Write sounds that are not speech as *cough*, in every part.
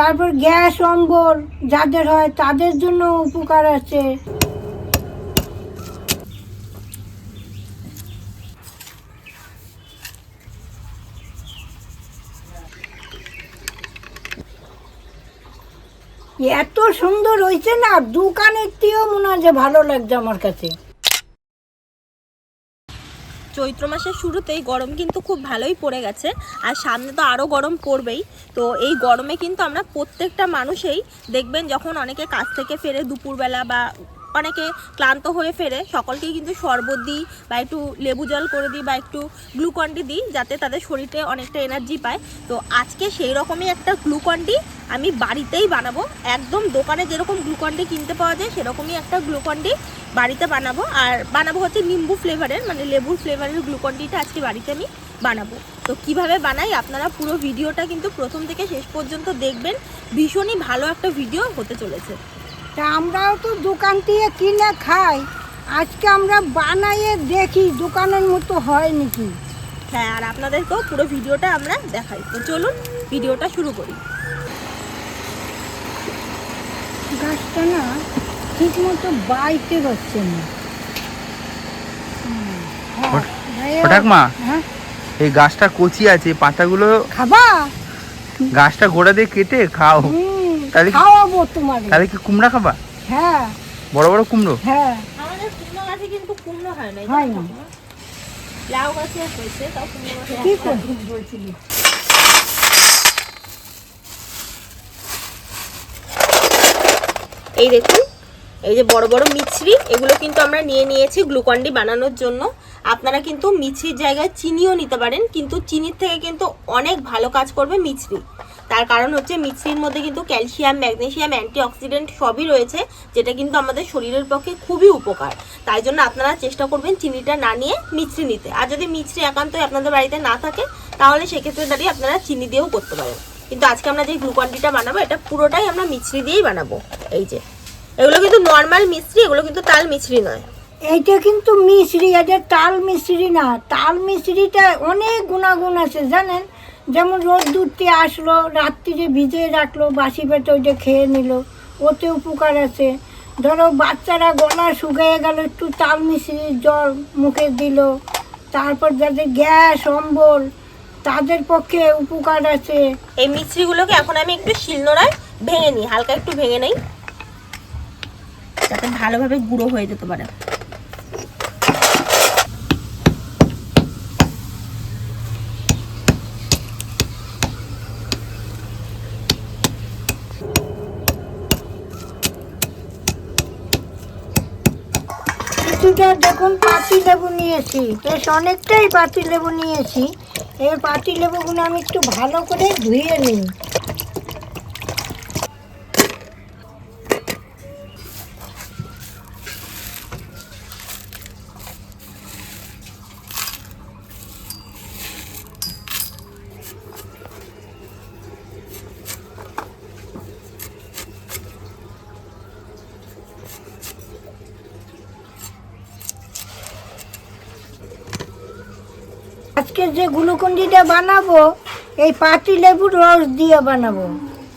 তারপর গ্যাস, অম্বল যাদের হয় তাদের জন্য উপকার আছে। এত সুন্দর হয়েছে না, দোকানের থেকেও মনে হয় যে ভালো লাগছে আমার কাছে। চৈত্র মাসের শুরুতেই গরম কিন্তু খুব ভালোই পড়ে গেছে। আর সামনে তো আরও গরম পড়বেই। তো এই গরমে কিন্তু আমরা প্রত্যেকটা মানুষেই দেখবেন যখন অনেকে কাজ থেকে ফেরে দুপুরবেলা বা অনেকে ক্লান্ত হয়ে ফেরে, সকলকেই কিন্তু শরবত দিই বা একটু লেবু জল করে দিই বা একটু গ্লুকন ডি দিই, যাতে তাদের শরীরে অনেকটা এনার্জি পায়। তো আজকে সেই রকমই একটা গ্লুকন ডি আমি বাড়িতেই বানাবো। একদম দোকানে যেরকম গ্লুকন ডি কিনতে পাওয়া যায় সেরকমই একটা গ্লুকন ডি বাড়িতে বানাবো। আর বানাবো হচ্ছে নিম্বু ফ্লেভারের মানে লেবুর ফ্লেভারের গ্লুকন ডিটা আজকে বাড়িতে আমি বানাবো। তো কীভাবে বানাই আপনারা পুরো ভিডিওটা কিন্তু প্রথম থেকে শেষ পর্যন্ত দেখবেন। ভীষণই ভালো একটা ভিডিও হতে চলেছে। তা আমরাও তো দোকান থেকে কিনে খাই। আজকে আমরা বানাইয়ে দেখি দোকানের মতো হয় নাকি। হ্যাঁ আর আপনাদেরকেও পুরো ভিডিওটা আমরা দেখাই। তো চলুন ভিডিওটা শুরু করি। গাছটা না ঠিক মতো বাইতে হচ্ছে না। হ্যাঁ। ঠাকমা। হ্যাঁ? এই গাছটা কচি আছে পাতাগুলো খাবা? গাছটা গোড়া দিয়ে কেটে খাও। তাহলে খাওয়াবো তোমার। তাহলে কি কুমড়া খাবা? হ্যাঁ। বড় বড় কুমড়ো? হ্যাঁ। আমাদের কুমড়ো গাছে কিন্তু কুমড়ো হয় না হয় না। লাউ গাছে হয়েছে তাও কুমড়ো গাছে কি করছিস বলছিলি। এই দেখুন, এই যে বড় বড় মিছরি, এগুলো কিন্তু আমরা নিয়ে নিয়েছি গ্লুকন্ডি বানানোর জন্য। আপনারা কিন্তু মিছরির জায়গায় চিনিও নিতে পারেন, কিন্তু চিনির থেকে কিন্তু অনেক ভালো কাজ করবে মিছরি। তার কারণ হচ্ছে মিছরির মধ্যে কিন্তু ক্যালসিয়াম, ম্যাগনেসিয়াম, অ্যান্টিঅক্সিডেন্ট সবই রয়েছে, যেটা কিন্তু আমাদের শরীরের পক্ষে খুবই উপকার। তাই জন্য আপনারা চেষ্টা করবেন চিনিটা না নিয়ে মিছরি নিতে। আর যদি মিছরি একান্তই আপনাদের বাড়িতে না থাকে, তাহলে সেক্ষেত্রে দাঁড়িয়ে আপনারা চিনি দিয়েও করতে পারেন। কিন্তু আজকে আমরা যে গ্লুকন্ডিটা বানাবো, এটা পুরোটাই আমরা মিছরি দিয়েই বানাবো। এই যে এগুলো কিন্তু নর্মাল মিছরি এগুলো কিন্তু তাল মিশ্রি নয়। এইটা কিন্তু মিশ্রি এটা তাল মিশ্রি না। তাল মিশ্রিটা অনেক গুণাগুণ আছে জানেন? যেমন রোদ দূরতে আসলো রাত্রিরে ভিজিয়ে রাখল বাসি পেটে ওইটা খেয়ে নিল ওতে উপকার আছে। ধরো বাচ্চারা গলা শুকিয়ে গেল একটু তাল মিশ্রির জল মুখে দিল তারপর যাদের গ্যাস অম্বল তাদের পক্ষে উপকার আছে। এই মিছরিগুলোকে এখন আমি একটু শিলনোড়ায় ভেঙে নিই হালকা একটু ভেঙে নেই। যাতে ভালোভাবে গুঁড়ো হয়ে যেতে পারে। দেখুন, পাতি লেবু নিয়েছি। বেশ অনেকটাই পাতি লেবু নিয়েছি। এবার পাতি লেবুগুলো আমি একটু ভালো করে ধুয়ে নিই আজকে যে গ্লুকন্ডিটা বানাবো এই পাতি লেবুর রস দিয়ে বানাবো।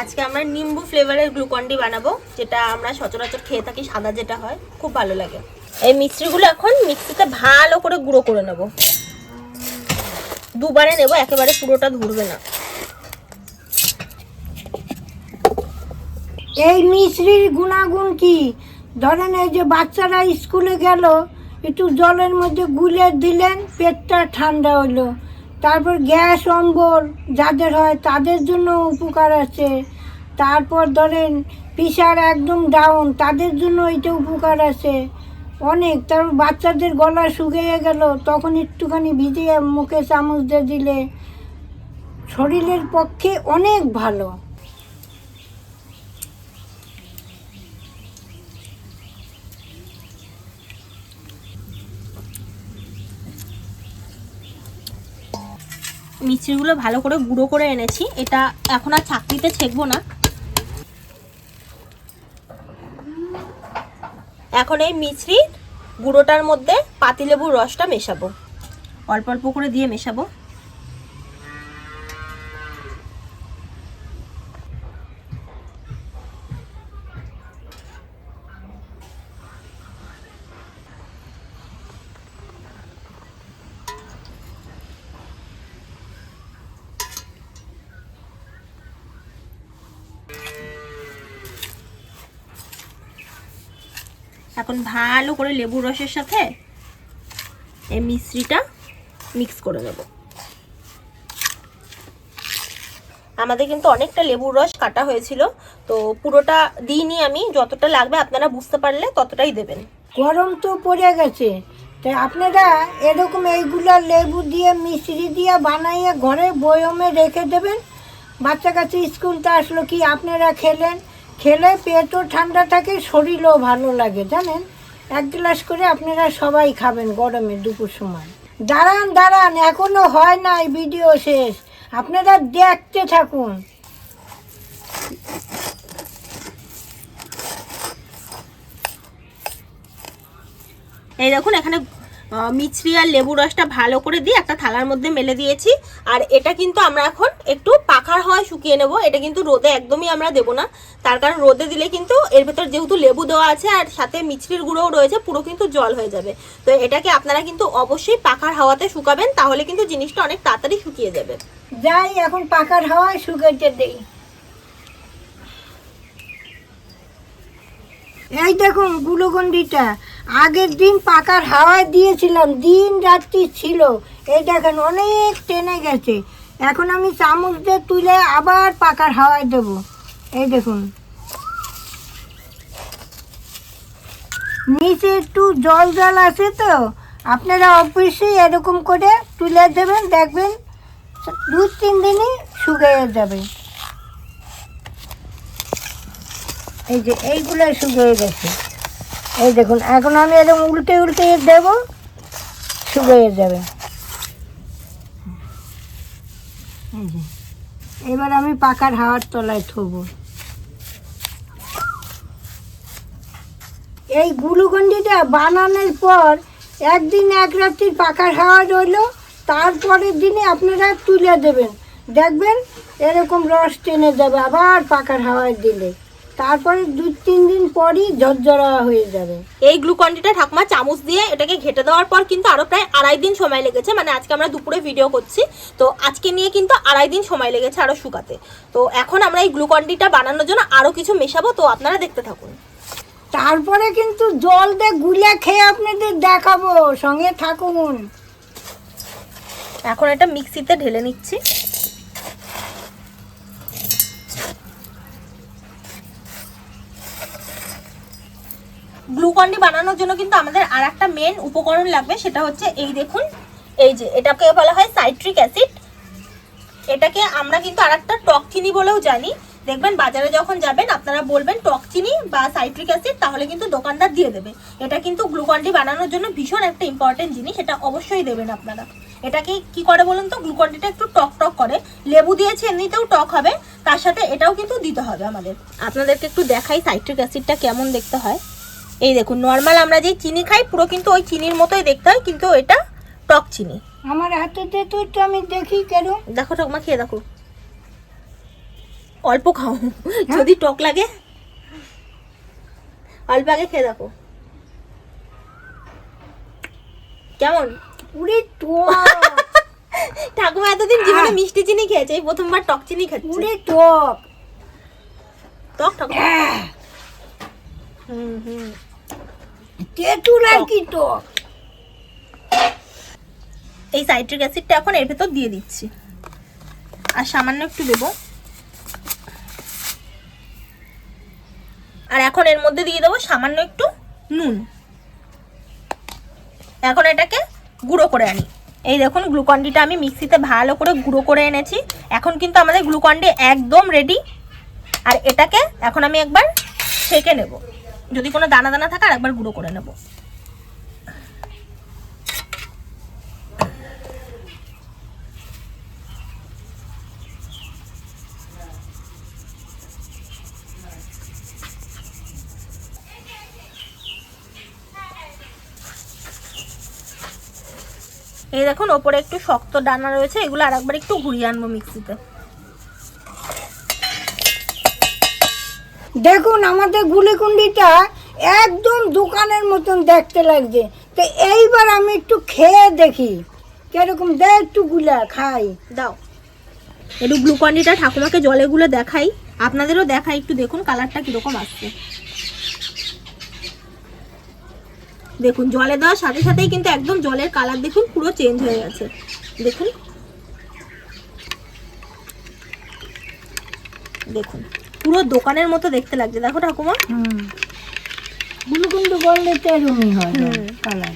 আজকে আমরা নিম্বু ফ্লেভারের গ্লুকন্ডি বানাবো যেটা আমরা সচরাচর খেয়ে থাকি সাদা যেটা হয় খুব ভালো লাগে। এই মিশ্রিগুলো এখন মিক্সিতে ভালো করে গুঁড়ো করে নেব। দুবারে নেব একেবারে পুরোটা ধরবে না। এই মিশ্রির গুণাগুণ কি? ধরেন এই যে বাচ্চারা স্কুলে গেল একটু জলের মধ্যে গুলে দিলেন, পেটটা ঠান্ডা হলো। তারপর গ্যাস, অম্বল যাদের হয় তাদের জন্য উপকার আছে। তারপর ধরেন প্রেশার একদম ডাউন তাদের জন্য এটা উপকার আছে। অনেক তারপর বাচ্চাদের গলা শুকিয়ে গেল, তখন একটুখানি ভিজিয়ে মুখে চামচ দিয়ে দিলে। শরীরের পক্ষে অনেক ভালো। মিষ্টিগুলো ভালো করে গুঁড়ো করে এনেছি। এটা এখন আর চাকরিতে ছেঁকবো না। এখন এই মিছরি গুঁড়োটার মধ্যে পাতিলেবুর রসটা মেশাবো। অল্প অল্প করে দিয়ে মেশাবো। এখন ভালো করে লেবুর রসের সাথে এই মিশ্রিটা মিক্স করে নেব। আমাদের কিন্তু অনেকটা লেবুর রস কাটা হয়েছিল, তো পুরোটা দিইনি আমি, যতটা লাগবে আপনারা বুঝতে পারলে ততটাই দেবেন। গরম তো পড়ে গেছে তাই আপনারা এরকম এইগুলো লেবু দিয়ে মিশ্রি দিয়ে বানাইয়ে ঘরে বয়মে রেখে দেবেন? বাচ্চা কাচ্চা স্কুলতে আসলো কি আপনারা খেলেন? খেলে পেটও ঠান্ডা থাকে, শরীরও ভালো লাগে, জানেন? এক গ্লাস করে আপনারা সবাই খাবেন গরমে দুপুর সময়। দাঁড়ান দাঁড়ান, এখনও হয় নাই ভিডিও শেষ। আপনারা দেখতে থাকুন। এই দেখুন, এখানে মিছরি আর লেবু রসটা ভালো করে দিয়ে একটা থালার মধ্যে মেলে দিয়েছি। আর এটা কিন্তু আমরা এখন একটু পাখার হওয়ায় শুকিয়ে নেব। এটা কিন্তু রোদে একদমই আমরা দেবো না। তার কারণ রোদে দিলে কিন্তু এর ভেতর যেহেতু লেবু দেওয়া আছে আর সাথে মিছরির গুঁড়োও রয়েছে, পুরো কিন্তু জল হয়ে যাবে। তো এটাকে আপনারা কিন্তু অবশ্যই পাখার হাওয়াতে শুকাবেন, তাহলে কিন্তু জিনিসটা অনেক তাড়াতাড়ি শুকিয়ে যাবে। যাই, এখন পাকার হাওয়ায় শুকাইতে দেই। এই দেখুন গুলোগন্ডিটা। আগের দিন পাকার হাওয়ায় দিয়েছিলাম, দিন রাত্রি ছিল। এই দেখেন, অনেক টেনে গেছে। এখন আমি চামচ দিয়ে তুলে আবার পাকার হাওয়ায় দেব। এই দেখুন। নিচে একটু জল জল আছে তো, আপনারা অবশ্যই এরকম করে তুলে দেবেন, দেখবেন দু তিন দিনই শুকিয়ে যাবে। এই যে এইগুলো শুকিয়ে গেছে। এই দেখুন, এখন আমি এরকম উল্টে উল্টে দেব শুকিয়ে যাবে। এবার আমি পাকার হাওয়ার তলায় থবো। এই গুলুগন্ডিটা বানানোর পর একদিন এক রাত্রি পাকার হাওয়া রইল, তারপরের দিনে আপনারা তুলে দেবেন। দেখবেন, এরকম রস টেনে যাবে আবার পাকার হাওয়ায় দিলে। তারপরে দু তিন দিন পরই ঝরঝরা হয়ে যাবে। এই গ্লুকন্ডিটা ঠাকুমা চামচ দিয়ে এটাকে ঘেটে দেওয়ার পর কিন্তু আরও প্রায় আড়াই দিন সময় লেগেছে। মানে আজকে আমরা দুপুরে ভিডিও করছি। তো আজকে নিয়ে কিন্তু আড়াই দিন সময় লেগেছে আরও শুকাতে। তো এখন আমরা এই গ্লুকন্ডিটা বানানোর জন্য আরও কিছু মেশাবো। তো আপনারা দেখতে থাকুন। তারপরে কিন্তু জল দিয়ে গুলে খেয়ে আপনাদের দেখাবো। সঙ্গে থাকুন। এখন এটা মিক্সিতে ঢেলে নিচ্ছি। গ্লুকন্ডি বানানোর জন্য কিন্তু আমাদের আর একটা মেন উপকরণ লাগবে, সেটা হচ্ছে এই দেখুন, এই যে এটাকে বলা হয় সাইট্রিক অ্যাসিড এটাকে আমরা কিন্তু আর একটা টক চিনি বলেও জানি। দেখবেন বাজারে যখন যাবেন, আপনারা বলবেন টক চিনি বা সাইট্রিক অ্যাসিড তাহলে কিন্তু দোকানদার দিয়ে দেবে। এটা কিন্তু গ্লুকন্ডি বানানোর জন্য ভীষণ একটা ইম্পর্টেন্ট জিনিস, এটা অবশ্যই দেবেন আপনারা। এটাকে কি করে বলুন তো? গ্লুকন্ডিটা একটু টক টক করে। লেবু দিয়েছে, এমনিতেও টক হবে। তার সাথে এটাও কিন্তু দিতে হবে আমাদের। আপনাদেরকে একটু দেখাই সাইট্রিক অ্যাসিডটা কেমন দেখতে হয়। এই দেখুন নর্মাল আমরা যেই চিনি খাই পুরো কিন্তু ওই চিনির মতোই দেখতে হয় কিন্তু এটা টক চিনি। আমার হাতে দে তো একটু আমি দেখি কেন দেখো ঠাকুমা খেয়ে দেখো। অল্প খাও যদি টক লাগে। অল্প আগে খেয়ে দেখো। কেমন? উড়ে টক *laughs* ঠাকুমা এতদিন জীবনে মিষ্টি চিনি খেয়েছে এই প্রথমবার টক চিনি খাচ্ছে। উড়ে টক টক টক আহ, হুম হুম। তেঁতুল আর কি টক? এই সাইট্রিক অ্যাসিডটা এখন এর ভেতর দিয়ে দিচ্ছি। আর সামান্য একটু দেবো। আর এখন এর মধ্যে দিয়ে দেবো সামান্য একটু নুন। এখন এটাকে গুঁড়ো করে আনি। এই দেখুন গ্লুকন্ডিটা আমি মিক্সিতে ভালো করে গুঁড়ো করে এনেছি। এখন কিন্তু আমাদের গ্লুকন্ডি একদম রেডি আর এটাকে এখন আমি একবার ছেঁকে নেব। যদি কোনো দানা দানা থাকে আর একবার গুঁড়ো করে নেব। এই দেখুন, ওপরে একটু শক্ত ডানা রয়েছে, এগুলো আর একবার একটু ঘুরিয়ে আনব মিক্সিতে। দেখুন, আমাদের গুলিকুন্ডিটা একদম দোকানের মতন দেখতে লাগছে। তো এইবার আমি একটু খেয়ে দেখি। কীরকম দে একটু গুলা, খাই। দাও। একটু গ্লুকন্ডিটা ঠাকুমাকে জলে গুলে দেখাই। আপনাদেরও দেখাই, একটু দেখুন কালারটা কীরকম আসছে। দেখুন, জলে দেওয়ার সাথে সাথেই কিন্তু একদম জলের কালার দেখুন পুরো চেঞ্জ হয়ে গেছে। দেখুন। দেখুন। পুরো দোকানের মতো দেখতে লাগছে। দেখো ঠাকুমা। বললে তো হয় কালার।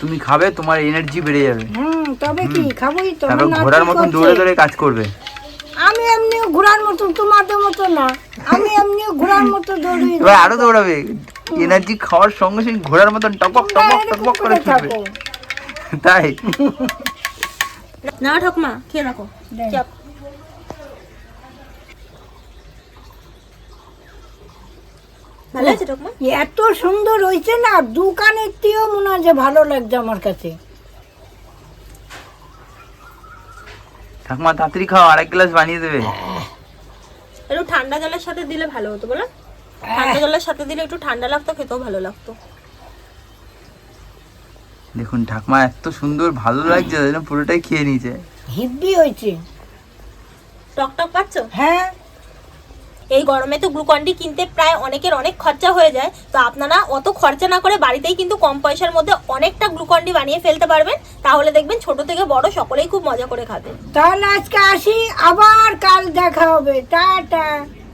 তুমি খাবে তোমার এনার্জি বেড়ে যাবে। হুম তবে কি খাবোই তো ঘোড়ার মতন দৌড়ে দৌড়ে কাজ করবে। আমি এমনি ঘোড়ার মতো তোমাদের মতো না আমি এমনি ঘোড়ার মতো দৌড়ি এবার আরও দৌড়াবে। এনার্জি খাওয়ার সঙ্গে সঙ্গে ঘোড়ার মতন টপক টপক টপক করে ছুটবে। তাই। না ঠাকুমা খেয়ে রাখো। চাপ। ভালো আছে ঠাকুমা এত সুন্দর হয়েছে না দোকানের থেকেও মনে হয় যে ভালো লাগছে আমার কাছে। ঠাকুমা তাড়াতাড়ি খাও আরেক গ্লাস বানিয়ে দেবে। একটু ঠান্ডা জলের সাথে দিলে ভালো হতো বলো। ঠান্ডা জলের সাথে দিলে একটু ঠান্ডা লাগতো খেতেও ভালো লাগতো। দেখুন ঠাকুমা এত সুন্দর ভালো লাগছে যেন পুরোটাই খেয়ে নিয়েছে। হিব্বি হয়েছে। টক টক পাচ্ছ? হ্যাঁ। এই গরমে তো গ্লুকন্ডি কিনতে প্রায় অনেকের অনেক খরচা হয়ে যায়। তো আপনারা অত খরচা না করে বাড়িতেই কিন্তু কম পয়সার মধ্যে অনেকটা গ্লুকন্ডি বানিয়ে ফেলতে পারবেন। তাহলে দেখবেন ছোট থেকে বড় সকলেই খুব মজা করে খাবে। তাহলে আজকে আসি, আবার কাল দেখা হবে। টাটা।